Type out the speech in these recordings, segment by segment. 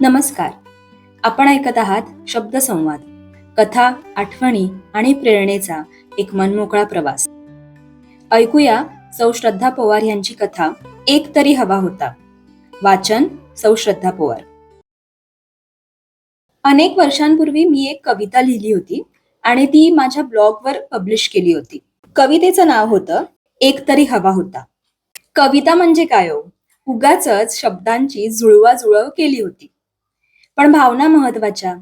नमस्कार. आपण ऐकत आहात शब्दसंवाद कथा आठवणी आणि प्रेरणेचा एक मनमोकळा प्रवास. ऐकूया सौ श्रद्धा पवार यांची कथा एक तरी हवा होता. वाचन सौ श्रद्धा पवार. अनेक वर्षांपूर्वी मी एक कविता लिहिली होती आणि ती माझ्या ब्लॉगवर पब्लिश केली होती. कवितेचं नाव होतं एक तरी हवा होता. कविता म्हणजे काय हो? उगाच शब्दांची जुळवाजुळव केली होती. पण भावना महत्त्वाच्या.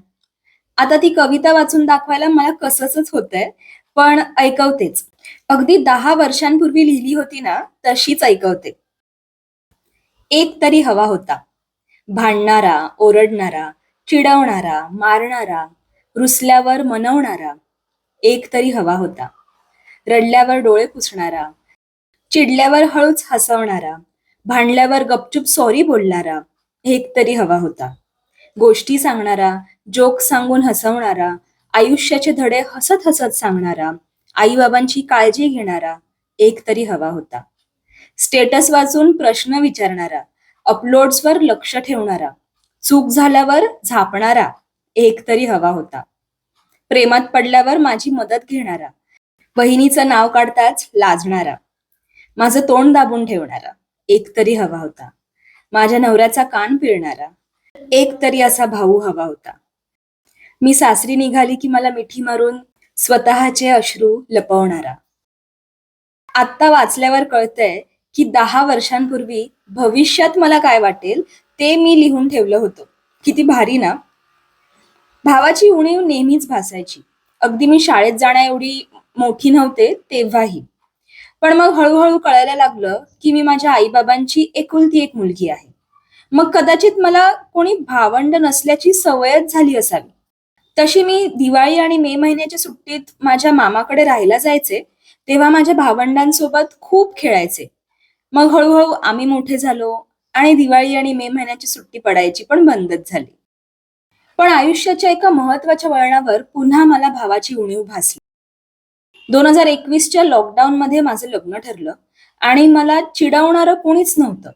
आता ती कविता वाचून दाखवायला मला कसंच होतंय पण ऐकवतेच. अगदी दहा वर्षांपूर्वी लिहिली होती ना तशीच ऐकवते. एक तरी हवा होता. भांडणारा ओरडणारा चिडवणारा मारणारा रुसल्यावर मनवणारा एक तरी हवा होता. रडल्यावर डोळे पुसणारा चिडल्यावर हळूच हसवणारा भांडल्यावर गपचूप सॉरी बोलणारा एक तरी हवा होता. गोष्टी सांगणारा जोक सांगून हसवणारा आयुष्याचे धडे हसत हसत सांगणारा आईबाबांची काळजी घेणारा एक तरी हवा होता. स्टेटस वाचून प्रश्न विचारणारा अपलोड्सवर लक्ष ठेवणारा चूक झाल्यावर झापणारा एक तरी हवा होता. प्रेमात पडल्यावर माझी मदत घेणारा बहिणीचं नाव काढताच लाजणारा माझं तोंड दाबून ठेवणारा एक तरी हवा होता. माझ्या नवऱ्याचा कान पिळणारा एक तरी असा भाऊ हवा होता. मी सासरी निघाली की मला मिठी मारून स्वतःचे अश्रू लपवणारा. आत्ता वाचल्यावर कळतंय की दहा वर्षांपूर्वी भविष्यात मला काय वाटेल ते मी लिहून ठेवलं होतं. किती भारी ना? भावाची उणीव नेहमीच भासायची. अगदी मी शाळेत जाण्या एवढी मोठी नव्हते तेव्हाही. पण मग हळूहळू कळायला लागलं की मी माझ्या आईबाबांची एकुलती एक मुलगी आहे. मग कदाचित मला कोणी भावंड नसल्याची सवयच झाली असावी. तशी मी दिवाळी आणि मे महिन्याच्या सुट्टीत माझ्या मामाकडे राहायला जायचे तेव्हा माझ्या भावंडांसोबत खूप खेळायचे. मग हळूहळू आम्ही मोठे झालो आणि दिवाळी आणि मे महिन्याची सुट्टी पडायची पण बंदच झाली. पण आयुष्याच्या एका महत्त्वाच्या वळणावर पुन्हा मला भावाची उणीव भासली. दोन हजार एकवीसच्या लॉकडाऊन मध्ये माझं लग्न ठरलं आणि मला चिडवणारं कोणीच नव्हतं.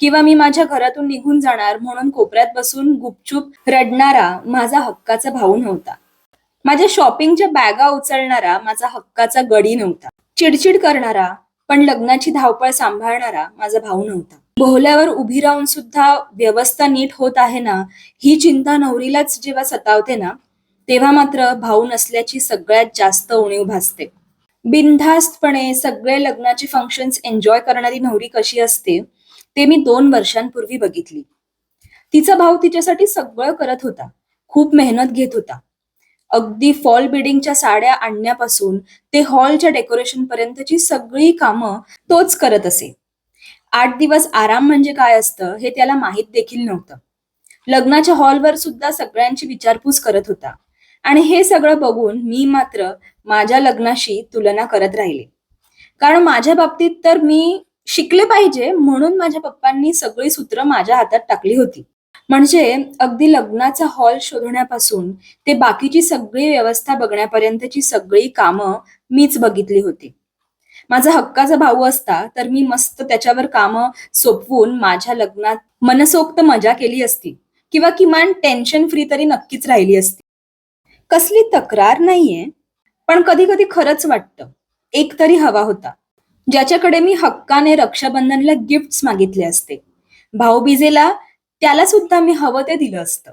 किंवा मी माझ्या घरातून निघून जाणार म्हणून कोपऱ्यात बसून गुपचूप रडणारा माझा हक्काचा भाऊ नव्हता. माझ्या शॉपिंगच्या बॅगा उचलणारा माझा हक्काचा गडी नव्हता. चिडचिड करणारा पण लग्नाची धावपळ सांभाळणारा माझा भाऊ नव्हता. भोवल्यावर उभी राहून सुद्धा व्यवस्था नीट होत आहे ना ही चिंता नवरीलाच जेव्हा सतावते ना तेव्हा मात्र भाऊ नसल्याची सगळ्यात जास्त उणीव भासते. बिनधास्तपणे सगळे लग्नाचे फंक्शन्स एन्जॉय करणारी नवरी कशी असते ते मी दोन वर्षांपूर्वी बघितली. तिचा भाऊ तिच्यासाठी सगळं करत होता. खूप मेहनत घेत होता. अगदी फॉल बिडिंगच्या साड्या आणण्यापासून ते हॉलच्या डेकोरेशन पर्यंतची सगळी कामं तोच करत असे. आठ दिवस आराम म्हणजे काय असतं हे त्याला माहीत देखील नव्हतं. लग्नाच्या हॉलवर सुद्धा सगळ्यांची विचारपूस करत होता. आणि हे सगळं बघून मी मात्र माझ्या लग्नाशी तुलना करत राहिले. कारण माझ्या बाबतीत तर मी शिकले पाहिजे म्हणून माझ्या पप्पांनी सगळी सूत्र माझ्या हातात टाकली होती. म्हणजे अगदी लग्नाचा हॉल शोधण्यापासून ते बाकीची सगळी व्यवस्था बघण्यापर्यंतची सगळी कामं मीच बघितली होती. माझा हक्काचा भाऊ असता तर मी मस्त त्याच्यावर कामं सोपवून माझ्या लग्नात मनसोक्त मजा केली असती किंवा किमान टेन्शन फ्री तरी नक्कीच राहिली असती. कसली तक्रार नाहीये पण कधी कधी खरंच वाटतं. एक तरी हवा होता. ज्याच्याकडे मी हक्काने रक्षाबंधनला गिफ्ट मागितले असते. भाऊबीजेला त्याला सुद्धा मी हवं ते दिलं असतं.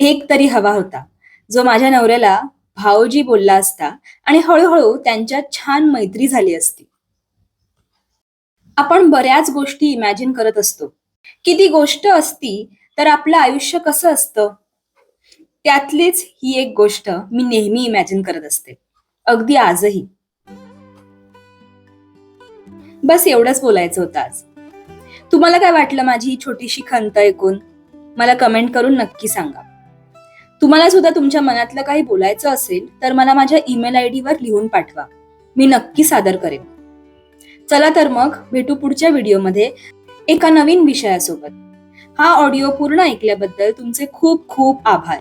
एक तरी हवा होता जो माझ्या नवऱ्याला भाऊजी बोलला असता आणि हळूहळू त्यांच्यात छान मैत्री झाली असती. आपण बऱ्याच गोष्टी इमॅजिन करत असतो. की ती गोष्ट असती तर आपलं आयुष्य कसं असतं? त्यातलीच ही एक गोष्ट मी नेहमी इमॅजिन करत असते. अगदी आजही. बस एवढंच बोलायचं होतं आज. तुम्हाला काय वाटलं माझी ही छोटीशी खंत ऐकून? मला कमेंट करून नक्की सांगा. तुम्हाला सुद्धा तुमच्या मनातलं काही बोलायचं असेल तर मला माझ्या ईमेल आय वर लिहून पाठवा. मी नक्की सादर करेन. चला तर मग भेटू पुढच्या व्हिडिओमध्ये एका नवीन विषयासोबत. हा ऑडिओ पूर्ण ऐकल्याबद्दल तुमचे खूप खूप आभार.